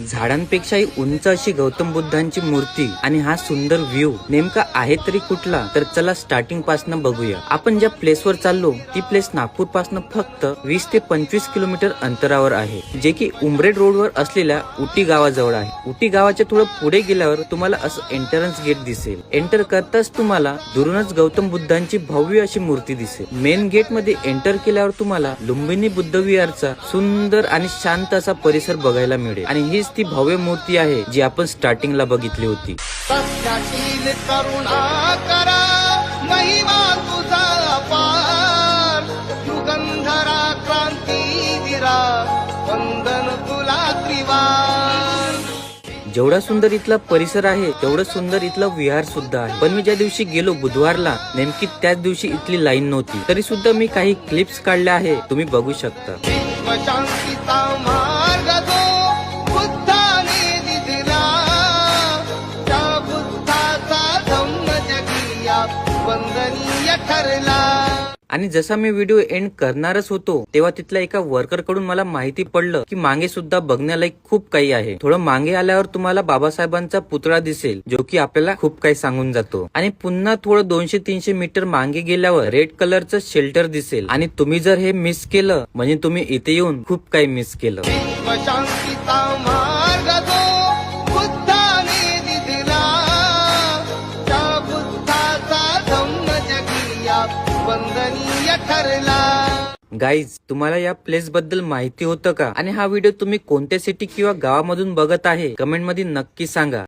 झाडांपेक्षाही उंच अशी गौतम बुद्धांची मूर्ती आणि हा सुंदर व्ह्यू नेमका आहे तरी कुठला? तर चला स्टार्टिंग पासन बघूया. आपण ज्या प्लेसवर चाललो ती प्लेस नागपूर पासन फक्त वीस ते पंचवीस किलोमीटर अंतरावर आहे जे की उमरेड रोडवर असलेल्या उटी गावाजवळ आहे. उटी गावाच्या थोडं पुढे गेल्यावर तुम्हाला असं एंट्रन्स गेट दिसेल. एंटर करताच तुम्हाला दुरूनच गौतम बुद्धांची भव्य अशी मूर्ती दिसेल. मेन गेटमध्ये एंटर केल्यावर तुम्हाला लुंबिनी बुद्ध विहारचा सुंदर आणि शांत असा परिसर बघायला मिळेल. आणि ही हीच ती भव्य मूर्ती आहे जी आपण स्टार्टिंगला बघितली होती. जेवढा सुंदर इथला परिसर आहे तेवढं सुंदर इथला विहार सुद्धा आहे. पण मी ज्या दिवशी गेलो बुधवारला नेमकी त्याच दिवशी इथली लाईन नव्हती. तरी सुद्धा मी काही क्लिप्स काढल्या आहे तुम्ही बघू शकता. आणि जसा मी व्हिडिओ एंड करणारच होतो तेव्हा तिथल्या एका वर्करकडून मला माहिती पडलं की मागे सुद्धा बघण्यालायक खूप काही आहे. थोडं मागे आल्यावर तुम्हाला बाबासाहेबांचा पुतळा दिसेल जो की आपल्याला खूप काही सांगून जातो. आणि पुन्हा थोडं दोनशे तीनशे मीटर मागे गेल्यावर रेड कलरचं शेल्टर दिसेल. आणि तुम्ही जर हे मिस केलं म्हणजे तुम्ही इथे येऊन खूप काही मिस केलं. वंदनीय ठरला. गाईज तुम्हाला या प्लेस बद्दल माहिती होतं का? आणि हा व्हिडिओ तुम्ही कोणत्या सिटी किंवा गावामधून बघत आहे? कमेंटमध्ये नक्की सांगा.